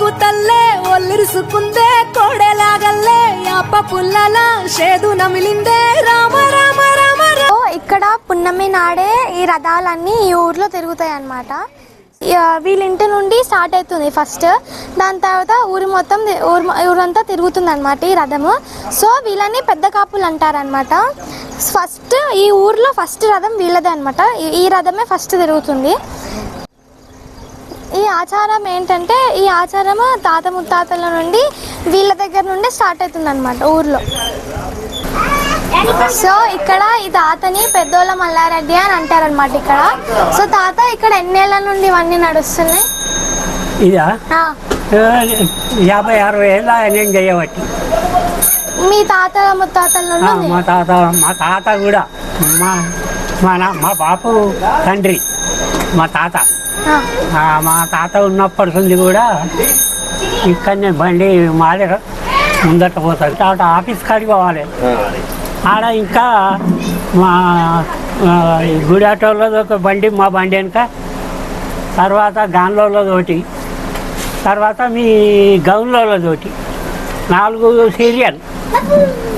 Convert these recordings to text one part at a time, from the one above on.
కూతల్లే ఒల్లిరుసుకుందే కోడెలాగల్లే యాప పుల్లల షేదు నమిలిందే. రామ రామ రామ ఇక్కడ పున్నమి నాడే ఈ రథాలన్నీ ఈ ఊర్లో తిరుగుతాయి అన్నమాట వీళ్ళింటి నుండి స్టార్ట్ అవుతుంది ఫస్ట్. దాని తర్వాత ఊరి మొత్తం ఊరు ఊరంతా తిరుగుతుంది అనమాట ఈ రథము. సో వీళ్ళని పెద్ద కాపులు అంటారనమాట ఫస్ట్ ఈ ఊర్లో ఫస్ట్ రథం వీళ్ళదే అనమాట ఈ రథమే ఫస్ట్ తిరుగుతుంది. ఈ ఆచారం ఏంటంటే ఈ ఆచారము తాత ముత్తాతల నుండి వీళ్ళ దగ్గర నుండి స్టార్ట్ అవుతుంది అనమాట ఊర్లో. సో ఇక్కడ ఈ తాతని పెద్దోళ్ళ మల్లారెడ్డి అని అంటారనమాట ఇక్కడ. సో తాత ఇక్కడ ఎన్నేళ్ళ నుండి ఇవన్నీ నడుస్తున్నాయి? ఇదా? యాభై అరవై ఏళ్ళ నేను చేయబట్టి. మీ తాతల ముత్తాతల నుండి. మా తాత మా తాత కూడా. మా మా నా మా బాపు తండ్రి మా తాత. మా తాత ఉన్నప్పటి నుంచి కూడా ఇక్కడనే బండి మాదే ముందట పోతుంది. తర్వాత ఆఫీస్ కాడికి పోవాలి. ఆడ ఇంకా మా గుడి ఆటోలది ఒక బండి మా బండి వెనుక. తర్వాత గాన్లోలది ఒకటి. తర్వాత మీ గౌన్లోలది ఒకటి. నాలుగు సీరియల్.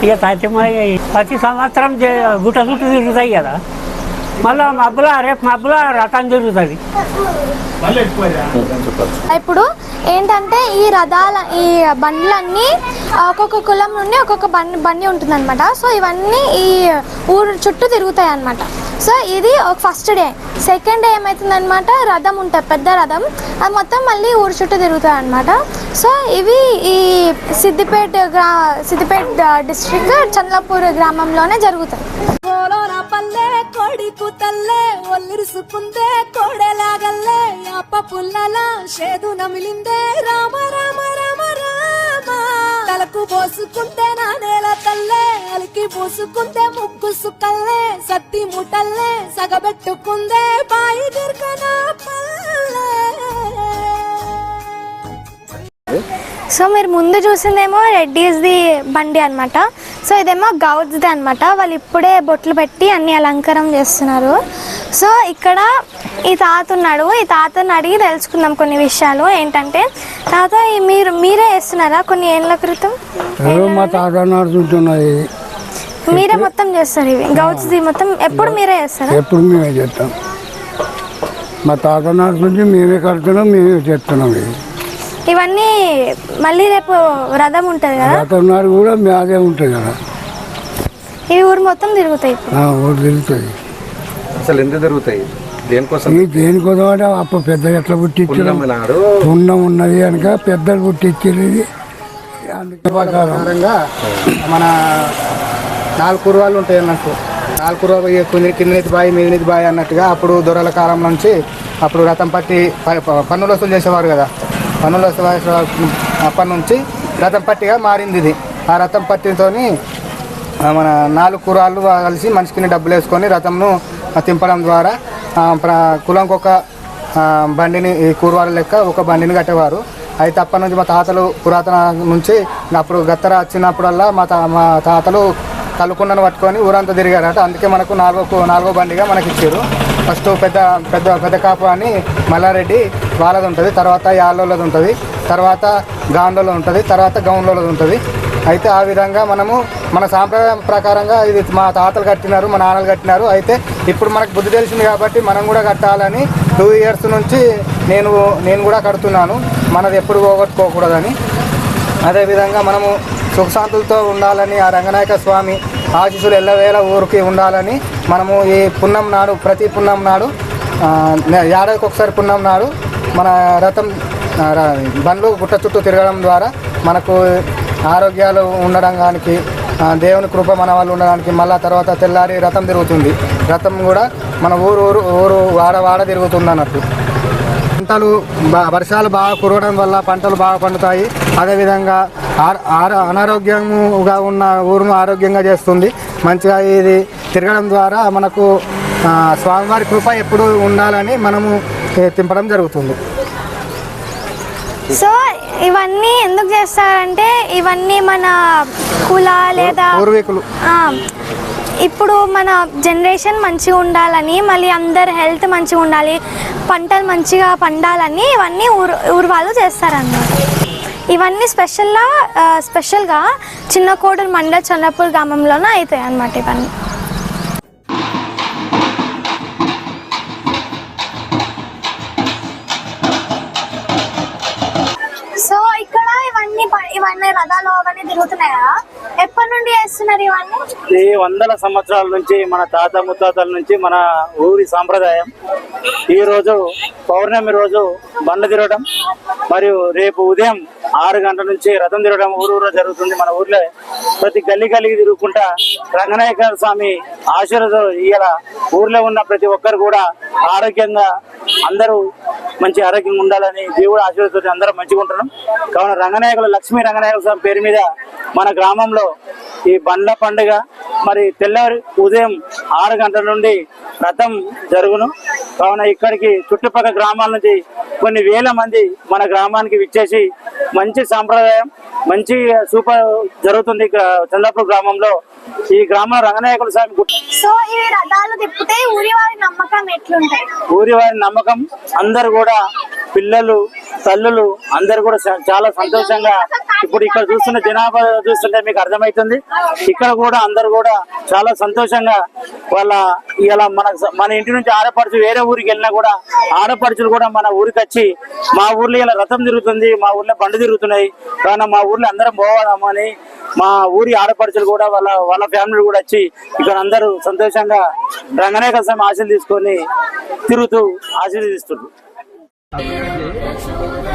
ఇక ప్రతి మ- ప్రతి సంవత్సరం గుట్ట చుట్టూ తిరుగుతాయి కదా. మళ్ళీ మబ్బుల రేపు మబ్బుల రథం తిరుగుతుంది ఇప్పుడు ఏంటంటే ఈ రథాల ఈ బండ్లన్నీ ఒక్కొక్క కులం నుండి ఒక్కొక్క బండి బండి ఉంటుందన్నమాట. సో ఇవన్నీ ఈ ఊరు చుట్టూ తిరుగుతాయి అన్నమాట సో ఇది ఒక ఫస్ట్ డే. సెకండ్ డే ఏమవుతుందన్నమాట రథం ఉంటుంది పెద్ద రథం. అది మొత్తం మళ్ళీ ఊరు చుట్టూ తిరుగుతాయి అన్నమాట సో ఇవి ఈ సిద్దిపేట గ్రా సిద్దిపేట డిస్ట్రిక్ట్ చంద్రపూర్ గ్రామంలోనే జరుగుతాయి కోలోన పల్లె కోడి కూతల్లే ఒల్లిరుసుకుందే కోడెలాగల్లే అప్ప పుల్లల షేదు నమిలిందే. రామ రామ రామ రామ. తలకు పోసుకుంటే నా నేల తల్లే అలికి పోసుకుంటే ముగ్గు సుక్కల్లే సత్తి ముటల్లే సగబెట్టుకుందే. బాయి దిర్కన పల్లె సో మీరు ముందు చూసిందేమో రెడ్డీస్ది బండి అన్నమాట. సో ఇదేమో గౌడ్స్ది అన్నమాట. వాళ్ళు ఇప్పుడే బొట్లు పెట్టి అన్ని అలంకారం చేస్తున్నారు. సో ఇక్కడ ఈ తాత ఉన్నాడు. ఈ తాతని అడిగి తెలుసుకుందాం కొన్ని విషయాలు. ఏంటంటే తాత మీరు మీరే వేస్తున్నారా కొన్ని ఏళ్ళ క్రితం? మీరే మొత్తం చేస్తారు ఇవి? గౌడ్స్ది మొత్తం ఎప్పుడు మీరే చేస్తారా? ఎప్పుడు మేమే చేస్తాం. మా తాత నడుచుంటే మేమే కడుతున్నాం మేమే చేస్తున్నాం ఇది ఇవన్నీ మళ్ళీ రేపు రథం ఉంటుంది కదా? గతం నాడు కూడా మేదే ఉంటుంది కదా. ఇవి ఊరు మొత్తం తిరుగుతాయి ఇప్పుడు. ఆ, ఊరు తిరుగుతుంది అసలు ఎందుకు జరుగుతాయి దేనికోసం? ఈ దేనికోసం అంటే అప్పుడు పెద్ద ఎట్లా పుట్టించారు? నాడు. పుణ్యం ఉన్నది కనుక పెద్దలు పుట్టించారు ఇది. మన నాలుగు కుర్రాళ్ళు ఉంటాయి అన్నట్టు. నాలుగు కుర్రాలు కింద కిందనేతి బాయి మీదనేతి బాయి అన్నట్టుగా అప్పుడు దొరల కాలం నుంచి అప్పుడు రథం పట్టి ప- ప- పన్నులు వసూలు చేసేవారు కదా. పనుల అప్పటి నుంచి రథం పట్టిగా మారింది ఇది. ఆ రథం పట్టితో మన నాలుగు కురాళ్ళు కలిసి మనిషికి డబ్బులు వేసుకొని రథంను తింపడం ద్వారా కులంకొక కులంకి ఒక బండిని ఈ కూరవాళ్ళ లెక్క ఒక బండిని కట్టేవారు. అయితే అప్పటి నుంచి మా తాతలు పురాతన నుంచి అప్పుడు గత్తర వచ్చినప్పుడల్లా మా తా మా తాతలు కలుకుండను పట్టుకొని ఊరంతా తిరిగారట. అందుకే మనకు నాలుగో నాలుగో బండిగా మనకి ఇచ్చారు ఫస్ట్ పెద్ద పెద్ద పెద్ద కాపు అని మల్లారెడ్డి వాళ్ళది ఉంటుంది తర్వాత యాళ్ళది ఉంటుంది తర్వాత గాండ్లలో ఉంటుంది తర్వాత గౌన్లలో ఉంటుంది. అయితే ఆ విధంగా మనము మన సాంప్రదాయం ప్రకారంగా ఇది మా తాతలు కట్టినారు మా నాన్నలు కట్టినారు. అయితే ఇప్పుడు మనకు బుద్ధి తెలిసింది కాబట్టి మనం కూడా కట్టాలని టూ ఇయర్స్ నుంచి నేను నేను కూడా కడుతున్నాను. మనది ఎప్పుడు పోగొట్టుకోకూడదని. అదేవిధంగా మనము సుఖశాంతులతో ఉండాలని ఆ రంగనాయక స్వామి ఆశీస్సులు ఎల్లవేళ ఊరికి ఉండాలని మనము ఈ పున్నం నాడు ప్రతి పున్నం నాడు ఏడాదికి ఒకసారి పున్నం నాడు మన రథం ర- బండ్లు గుట్ట చుట్టూ తిరగడం ద్వారా మనకు ఆరోగ్యాలు ఉండడానికి కానీ దేవుని కృప మన వాళ్ళు ఉండడానికి మళ్ళీ తర్వాత తెల్లారి రథం తిరుగుతుంది. రథం కూడా మన ఊరు ఊరు ఊరు వాడ వాడ తిరుగుతుంది అన్నట్టు పంటలు వర్షాలు బాగా కురవడం వల్ల పంటలు బాగా పండుతాయి. అదేవిధంగా అనారోగ్యముగా ఉన్న ఊరును ఆరోగ్యంగా చేస్తుంది. మంచిగా ఇది తిరగడం ద్వారా మనకు స్వామివారి కృప ఎప్పుడు ఉండాలని మనము తింపడం జరుగుతుంది. సో ఇవన్నీ ఎందుకు చేస్తారంటే ఇవన్నీ మన కుల లేదా పూర్వీకులు. ఇప్పుడు మన జనరేషన్ మంచిగా ఉండాలని మళ్ళీ అందరు హెల్త్ మంచిగా ఉండాలి పంటలు మంచిగా పండాలని ఇవన్నీ ఊరు ఊరు వాళ్ళు చేస్తారన్నమాట. ఇవన్నీ స్పెషల్గా స్పెషల్గా చిన్న కోడూరు మండల చంద్రపూర్ గ్రామంలోనే అవుతాయి అన్నమాట ఇవన్నీ. సో ఇక్కడ ఇవన్నీ ప- ఇవన్నీ రథాలు అవన్నీ తిరుగుతున్నాయి? కదా ఎప్పటి నుండి చేస్తున్నారు ఇవన్నీ ఈ వందల సంవత్సరాల నుంచి మన తాత ముత్తాతల నుంచి మన ఊరి సాంప్రదాయం. ఈ రోజు పౌర్ణమి రోజు బండ్ల తిరగడం మరియు రేపు ఉదయం ఆరు గంటల నుంచి రథం తిరగడం ఊరు ఊరు జరుగుతుంది. మన ఊర్లో ప్రతి గల్లీ గల్లీకి తిరుగుకుంటా రంగనాయక స్వామి ఆశీర్వదం ఇయ్యాల. ఊర్లో ఉన్న ప్రతి ఒక్కరు కూడా ఆరోగ్యంగా అందరూ మంచి ఆరోగ్యంగా ఉండాలని దేవుడు ఆశీర్వదించి అందరం మంచిగా ఉంటున్నాం. కావున రంగనాయకులు లక్ష్మీ రంగనాయక స్వామి పేరు మీద మన గ్రామంలో ఈ బండ్ల పండుగ మరి తెల్లవారి ఉదయం ఆరు గంటల నుండి రథం జరుగును. కావున ఇక్కడికి చుట్టుపక్కల గ్రామాల నుంచి కొన్ని వేల మంది మన గ్రామానికి విచ్చేసి మంచి సాంప్రదాయం మంచి సూపర్ జరుగుతుంది చంద్రపూర్ గ్రామంలో. ఈ గ్రామంలో రంగనాయకుల స్వామి గుట్ట సో ఇవి రథాలు తిప్పితే ఊరి వారి నమ్మకం ఎట్లుంటాయి ఊరి వారి నమ్మకం అందరు కూడా పిల్లలు తల్లులు అందరు కూడా చాలా సంతోషంగా ఇప్పుడు ఇక్కడ చూస్తున్న జనాభా చూస్తుంటే మీకు అర్థమవుతుంది ఇక్కడ కూడా అందరు కూడా చాలా సంతోషంగా వాళ్ళ ఇలా మన మన ఇంటి నుంచి ఆడపడుచు వేరే ఊరికి వెళ్ళినా కూడా ఆడపడుచులు కూడా మన ఊరికి వచ్చి మా ఊర్లో ఇలా రథం తిరుగుతుంది మా ఊర్లో బండి తిరుగుతున్నాయి. కానీ మా ఊర్లో అందరం పోవాలమ్మని మా ఊరి ఆడపడుచులు కూడా వాళ్ళ వాళ్ళ ఫ్యామిలీ కూడా వచ్చి ఇక్కడ అందరూ సంతోషంగా రంగనాయక స్వామి ఆశలు తీసుకొని తిరుగుతూ 在台湾的台湾。